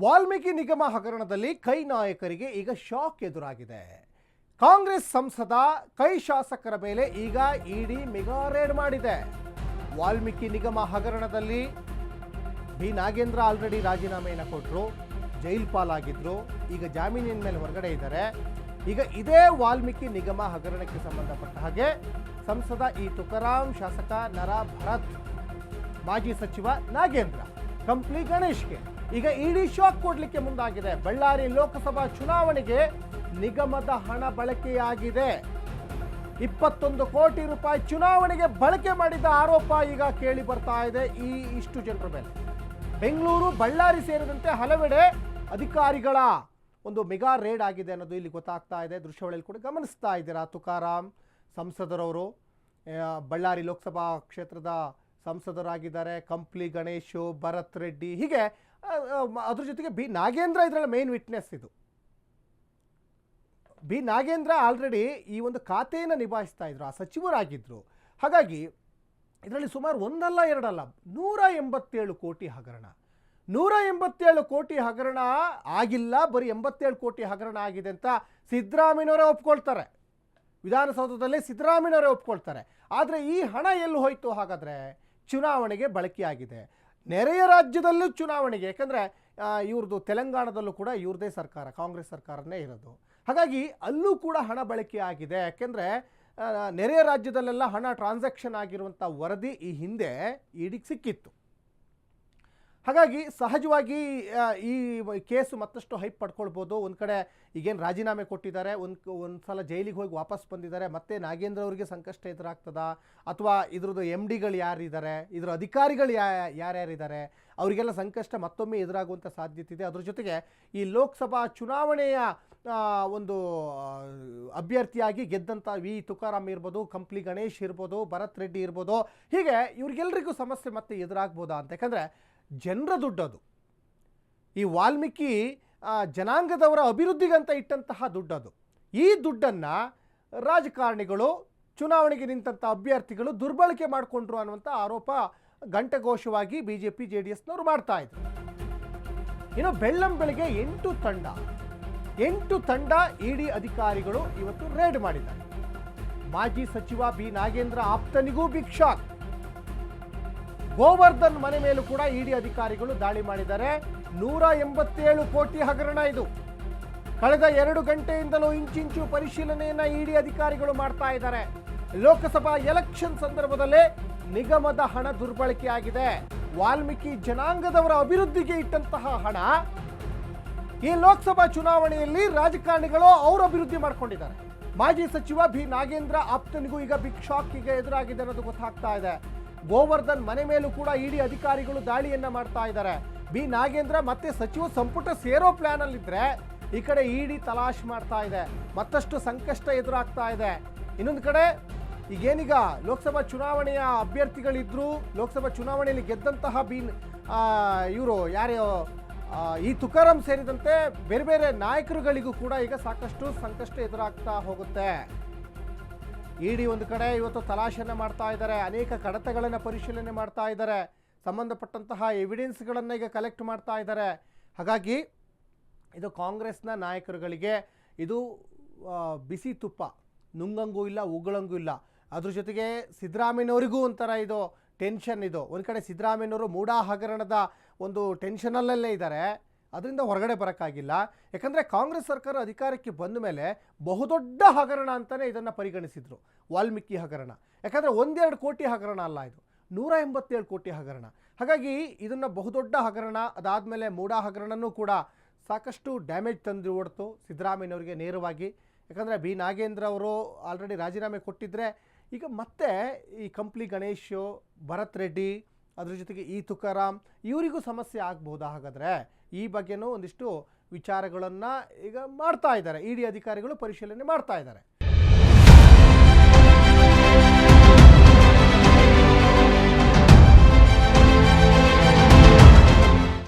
ವಾಲ್ಮೀಕಿ ನಿಗಮ ಹಗರಣದಲ್ಲಿ ಕೈ ನಾಯಕರಿಗೆ ಈಗ ಶಾಕ್ ಎದುರಾಗಿದೆ. ಕಾಂಗ್ರೆಸ್ ಸಂಸದ, ಕೈ ಶಾಸಕರ ಮೇಲೆ ಈಗ ಇಡಿ ಮೆಗಾ ರೇಡ್ ಮಾಡಿದೆ. ವಾಲ್ಮೀಕಿ ನಿಗಮ ಹಗರಣದಲ್ಲಿ ಬಿ. ನಾಗೇಂದ್ರ ಆಲ್ರೆಡಿ ರಾಜೀನಾಮೆಯನ್ನು ಕೊಟ್ಟರು ಜೈಲ್ ಪಾಲಾಗಿದ್ದರು ಈಗ ಜಾಮೀನಿನ ಮೇಲೆ ಹೊರಗಡೆ ಇದ್ದಾರೆ. ಈಗ ಇದೇ ವಾಲ್ಮೀಕಿ ನಿಗಮ ಹಗರಣಕ್ಕೆ ಸಂಬಂಧಪಟ್ಟ ಹಾಗೆ ಸಂಸದ ಈ ತುಕಾರಾಂ ಶಾಸಕ ನರ ಭರತ್, ಮಾಜಿ ಸಚಿವ ನಾಗೇಂದ್ರ, ಕಂಪ್ಲಿ ಗಣೇಶ್ಗೆ. ಈಗ ಇಡಿ ಶಾಕ್ ಕೊಡ್ಲಿಕ್ಕೆ ಮುಂದಾಗಿದೆ. ಬಳ್ಳಾರಿ ಲೋಕಸಭಾ ಚುನಾವಣೆಗೆ ನಿಗಮದ ಹಣ ಬಳಕೆಯಾಗಿದೆ. ಇಪ್ಪತ್ತೊಂದು ಕೋಟಿ ರೂಪಾಯಿ ಚುನಾವಣೆಗೆ ಬಳಕೆ ಮಾಡಿದ ಆರೋಪ ಈಗ ಕೇಳಿ ಬರ್ತಾ ಇದೆ. ಈ ಇಷ್ಟು ಜನರ ಮೇಲೆ. ಬೆಂಗಳೂರು, ಬಳ್ಳಾರಿ ಸೇರಿದಂತೆ ಹಲವೆಡೆ ಅಧಿಕಾರಿಗಳ ಒಂದು ಮೆಗಾ ರೇಡ್ ಆಗಿದೆ ಅನ್ನೋದು ಇಲ್ಲಿ ಗೊತ್ತಾಗ್ತಾ ಇದೆ. ದೃಶ್ಯಾವಳಿಯಲ್ಲಿ ಕೂಡ ಗಮನಿಸ್ತಾ ಇದ್ದೀರಾ ತುಕಾರಾಮ್ ಸಂಸದರವರು? ಬಳ್ಳಾರಿ ಲೋಕಸಭಾ ಕ್ಷೇತ್ರದ ಸಂಸದರಾಗಿದ್ದಾರೆ. ಕಂಪ್ಲಿ ಗಣೇಶು, ಭರತ್ ರೆಡ್ಡಿ ಹೀಗೆ ಅದ್ರ ಜೊತೆಗೆ ಬಿ ನಾಗೇಂದ್ರ ಇದರಲ್ಲಿ ಮೇನ್ ವಿಟ್ನೆಸ್ ಇದು. ಬಿ ನಾಗೇಂದ್ರ ಆಲ್ರೆಡಿ ಈ ಒಂದು ಖಾತೆಯನ್ನು ನಿಭಾಯಿಸ್ತಾ ಇದ್ರು, ಆ ಸಚಿವರಾಗಿದ್ದರು ಹಾಗಾಗಿ ಇದರಲ್ಲಿ ಸುಮಾರು ಒಂದಲ್ಲ ಎರಡಲ್ಲ, ನೂರ ಎಂಬತ್ತೇಳು ಕೋಟಿ ಹಗರಣ. ನೂರ ಎಂಬತ್ತೇಳು ಕೋಟಿ ಹಗರಣ ಆಗಿಲ್ಲ, ಬರೀ ಎಂಬತ್ತೇಳು ಕೋಟಿ ಹಗರಣ ಆಗಿದೆ ಅಂತ ಸಿದ್ದರಾಮಯ್ಯನವರೇ ಒಪ್ಕೊಳ್ತಾರೆ. ವಿಧಾನಸೌಧದಲ್ಲಿ ಸಿದ್ದರಾಮಯ್ಯನವರೇ ಒಪ್ಕೊಳ್ತಾರೆ. ಆದರೆ ಈ ಹಣ ಎಲ್ಲಿ ಹೋಯಿತು ಹಾಗಾದರೆ? ಚುನಾವಣೆಗೆ ಬಳಕೆಯಾಗಿದೆ. ನೆರೆಯ ರಾಜ್ಯದಲ್ಲೂ ಚುನಾವಣೆಗೆ, ಯಾಕಂದರೆ ಇವ್ರದ್ದು ತೆಲಂಗಾಣದಲ್ಲೂ ಕೂಡ ಇವ್ರದೇ ಸರ್ಕಾರ, ಕಾಂಗ್ರೆಸ್ ಸರ್ಕಾರನೇ ಇರೋದು. ಹಾಗಾಗಿ ಅಲ್ಲೂ ಕೂಡ ಹಣ ಬಳಕೆ ಆಗಿದೆ. ಯಾಕೆಂದರೆ ನೆರೆಯ ರಾಜ್ಯದಲ್ಲೆಲ್ಲ ಹಣ ಟ್ರಾನ್ಸಾಕ್ಷನ್ ಆಗಿರುವಂಥ ವರದಿ ಈ ಹಿಂದೆ ಈಡಿಗೆ ಸಿಕ್ಕಿತ್ತು. ಹಾಗಾಗಿ ಸಹಜವಾಗಿ ಈ ಕೇಸು ಮತ್ತಷ್ಟು ಹೈಪ್ ಪಡ್ಕೊಳ್ಬೋದು. ಒಂದು ಕಡೆ ಈಗೇನು ರಾಜೀನಾಮೆ ಕೊಟ್ಟಿದ್ದಾರೆ, ಒಂದು ಒಂದು ಸಲ ಜೈಲಿಗೆ ಹೋಗಿ ವಾಪಸ್ ಬಂದಿದ್ದಾರೆ, ಮತ್ತೆ ನಾಗೇಂದ್ರ ಅವರಿಗೆ ಸಂಕಷ್ಟ ಎದುರಾಗ್ತದಾ? ಅಥವಾ ಇದ್ರದ್ದು ಎಂ ಡಿಗಳು ಯಾರಿದ್ದಾರೆ? ಇದ್ರ ಅಧಿಕಾರಿಗಳು ಯಾ, ಯಾರ್ಯಾರಿದ್ದಾರೆ? ಅವರಿಗೆಲ್ಲ ಸಂಕಷ್ಟ ಮತ್ತೊಮ್ಮೆ ಎದುರಾಗುವಂಥ ಸಾಧ್ಯತೆ ಇದೆ ಅದ್ರ ಜೊತೆಗೆ ಈ ಲೋಕಸಭಾ ಚುನಾವಣೆಯ ಒಂದು ಅಭ್ಯರ್ಥಿಯಾಗಿ ಗೆದ್ದಂಥ ವಿ ತುಕಾರಾಮ್ ಇರ್ಬೋದು, ಕಂಪ್ಲಿ ಗಣೇಶ್ ಇರ್ಬೋದು, ಭರತ್ ರೆಡ್ಡಿ ಇರ್ಬೋದು, ಹೀಗೆ ಇವ್ರಿಗೆಲ್ಲರಿಗೂ ಸಮಸ್ಯೆ ಮತ್ತೆ ಎದುರಾಗ್ಬೋದಾ ಅಂತ. ಯಾಕಂದರೆ ಜನರ ದುಡ್ಡದು. ಈ ವಾಲ್ಮೀಕಿ ಜನಾಂಗದವರ ಅಭಿವೃದ್ಧಿಗಂತ ಇಟ್ಟಂತಹ ದುಡ್ಡದು. ಈ ದುಡ್ಡನ್ನು ರಾಜಕಾರಣಿಗಳು, ಚುನಾವಣೆಗೆ ನಿಂತಹ ಅಭ್ಯರ್ಥಿಗಳು ದುರ್ಬಳಕೆ ಮಾಡಿಕೊಂಡ್ರು ಅನ್ನುವಂಥ ಆರೋಪ ಗಂಟೆಘೋಷವಾಗಿ B J P J D ಎಸ್ನವರು ಮಾಡ್ತಾ ಇದ್ರು. ಇನ್ನು ಬೆಳ್ಳಂ ಬೆಳಗ್ಗೆ ಎಂಟು ತಂಡ ಎಂಟು ತಂಡ ಇಡಿ ಅಧಿಕಾರಿಗಳು ಇವತ್ತು ರೇಡ್ ಮಾಡಿದ್ದಾರೆ. ಮಾಜಿ ಸಚಿವ ಬಿ ನಾಗೇಂದ್ರ ಆಪ್ತನಿಗೂ ಬಿಕ್ಷಾಕ್ ಗೋವರ್ಧನ್ ಮನೆ ಮೇಲೂ ಕೂಡ ಇಡಿ ಅಧಿಕಾರಿಗಳು ದಾಳಿ ಮಾಡಿದ್ದಾರೆ. ನೂರ ಎಂಬತ್ತೇಳು ಕೋಟಿ ಹಗರಣ ಇದು. ಕಳೆದ ಎರಡು ಗಂಟೆಯಿಂದಲೂ ಇಂಚಿಂಚು ಪರಿಶೀಲನೆಯನ್ನ ಇಡಿ ಅಧಿಕಾರಿಗಳು ಮಾಡ್ತಾ ಇದ್ದಾರೆ. ಲೋಕಸಭಾ ಎಲೆಕ್ಷನ್ ಸಂದರ್ಭದಲ್ಲೇ ನಿಗಮದ ಹಣ ದುರ್ಬಳಕೆಯಾಗಿದೆ. ವಾಲ್ಮೀಕಿ ಜನಾಂಗದವರ ಅಭಿವೃದ್ಧಿಗೆ ಇಟ್ಟಂತಹ ಹಣ ಈ ಲೋಕಸಭಾ ಚುನಾವಣೆಯಲ್ಲಿ ರಾಜಕಾರಣಿಗಳು ಅವರು ಅಭಿವೃದ್ಧಿ ಮಾಡಿಕೊಂಡಿದ್ದಾರೆ. ಮಾಜಿ ಸಚಿವ ಬಿ ನಾಗೇಂದ್ರ ಆಪ್ತನಿಗೂ ಈಗ ಬಿಗ್ ಶಾಕ್ ಈಗ ಎದುರಾಗಿದೆ ಅನ್ನೋದು ಗೊತ್ತಾಗ್ತಾ ಇದೆ. ಗೋವರ್ಧನ್ ಮನೆ ಮೇಲೂ ಕೂಡ ಇಡಿ ಅಧಿಕಾರಿಗಳು ದಾಳಿಯನ್ನ ಮಾಡ್ತಾ ಇದ್ದಾರೆ. ಬಿ. ನಾಗೇಂದ್ರ ಮತ್ತೆ ಸಚಿವ ಸಂಪುಟ ಸೇರೋ ಪ್ಲಾನ್ ಈ ಕಡೆ ಇಡಿ ತಲಾಶ್ ಮಾಡ್ತಾ ಇದೆ. ಮತ್ತಷ್ಟು ಸಂಕಷ್ಟ ಎದುರಾಗ್ತಾ ಇದೆ. ಇನ್ನೊಂದು ಕಡೆ ಈಗೇನೀಗ ಲೋಕಸಭಾ ಚುನಾವಣೆಯ ಅಭ್ಯರ್ಥಿಗಳಿದ್ರು, ಲೋಕಸಭಾ ಚುನಾವಣೆಯಲ್ಲಿ ಗೆದ್ದಂತಹ ಬಿ. ಇವರು ಯಾರ್ಯಾವ ಈ ತುಕಾರಾಂ ಸೇರಿದಂತೆ ಬೇರೆ ಬೇರೆ ನಾಯಕರುಗಳಿಗೂ ಕೂಡ ಈಗ ಸಾಕಷ್ಟು ಸಂಕಷ್ಟ ಎದುರಾಗ್ತಾ ಹೋಗುತ್ತೆ. ಇಡಿ ಒಂದು ಕಡೆ ಇವತ್ತು ತಲಾಶೆಯನ್ನು ಮಾಡ್ತಾ ಇದ್ದಾರೆ, ಅನೇಕ ಕಡತಗಳನ್ನು ಪರಿಶೀಲನೆ ಮಾಡ್ತಾ ಇದ್ದಾರೆ, ಸಂಬಂಧಪಟ್ಟಂತಹ ಎವಿಡೆನ್ಸ್ಗಳನ್ನು ಈಗ ಕಲೆಕ್ಟ್ ಮಾಡ್ತಾ ಇದ್ದಾರೆ. ಹಾಗಾಗಿ ಇದು ಕಾಂಗ್ರೆಸ್ನ ನಾಯಕರುಗಳಿಗೆ ಇದು ಬಿಸಿ ತುಪ್ಪ, ನುಂಗಂಗೂ ಇಲ್ಲ, ಉಗುಳಂಗೂ ಇಲ್ಲ. ಅದ್ರ ಜೊತೆಗೆ ಸಿದ್ದರಾಮಯ್ಯನವರಿಗೂ ಒಂಥರ ಇದು ಟೆನ್ಷನ್ ಇದು. ಒಂದು ಕಡೆ ಸಿದ್ದರಾಮಯ್ಯನವರು ಮೂಡಾ ಹಗರಣದ ಒಂದು ಟೆನ್ಷನಲ್ಲೇ ಇದ್ದಾರೆ. ಅದರಿಂದ ಹೊರಗಡೆ ಬರೋಕ್ಕಾಗಿಲ್ಲ. ಯಾಕಂದರೆ ಕಾಂಗ್ರೆಸ್ ಸರ್ಕಾರ ಅಧಿಕಾರಕ್ಕೆ ಬಂದ ಮೇಲೆ ಬಹುದೊಡ್ಡ ಹಗರಣ ಅಂತಲೇ ಇದನ್ನು ಪರಿಗಣಿಸಿದರು. ವಾಲ್ಮೀಕಿ ಹಗರಣ. ಯಾಕಂದರೆ ಒಂದೆರಡು ಕೋಟಿ ಹಗರಣ ಅಲ್ಲ ಇದು. ನೂರ ಎಂಬತ್ತೇಳು ಕೋಟಿ ಹಗರಣ. ಹಾಗಾಗಿ ಇದನ್ನು ಬಹುದೊಡ್ಡ ಹಗರಣ, ಅದಾದಮೇಲೆ ಮೂಡಾ ಹಗರಣನೂ ಕೂಡ ಸಾಕಷ್ಟು ಡ್ಯಾಮೇಜ್ ತಂದು ಓಡ್ತು ಸಿದ್ದರಾಮಯ್ಯನವರಿಗೆ ನೇರವಾಗಿ. ಯಾಕಂದರೆ ಬಿ. ನಾಗೇಂದ್ರ ಅವರು ಆಲ್ರೆಡಿ ರಾಜೀನಾಮೆ ಕೊಟ್ಟಿದ್ದರೆ ಈಗ ಮತ್ತೆ ಈ ಕಂಪ್ಲಿ ಗಣೇಶು, ಭರತ್ ರೆಡ್ಡಿ, ಅದ್ರ ಜೊತೆಗೆ ಈ ತುಕಾರಾಮ್, ಇವರಿಗೂ ಸಮಸ್ಯೆ ಆಗ್ಬೋದಾ ಹಾಗಾದರೆ? ಈ ಬಗ್ಗೆನೂ ಒಂದಿಷ್ಟು ವಿಚಾರಗಳನ್ನು ಈಗ ಮಾಡ್ತಾ ಇದ್ದಾರೆ. ಇ ಅಧಿಕಾರಿಗಳು ಪರಿಶೀಲನೆ ಮಾಡ್ತಾ ಇದ್ದಾರೆ.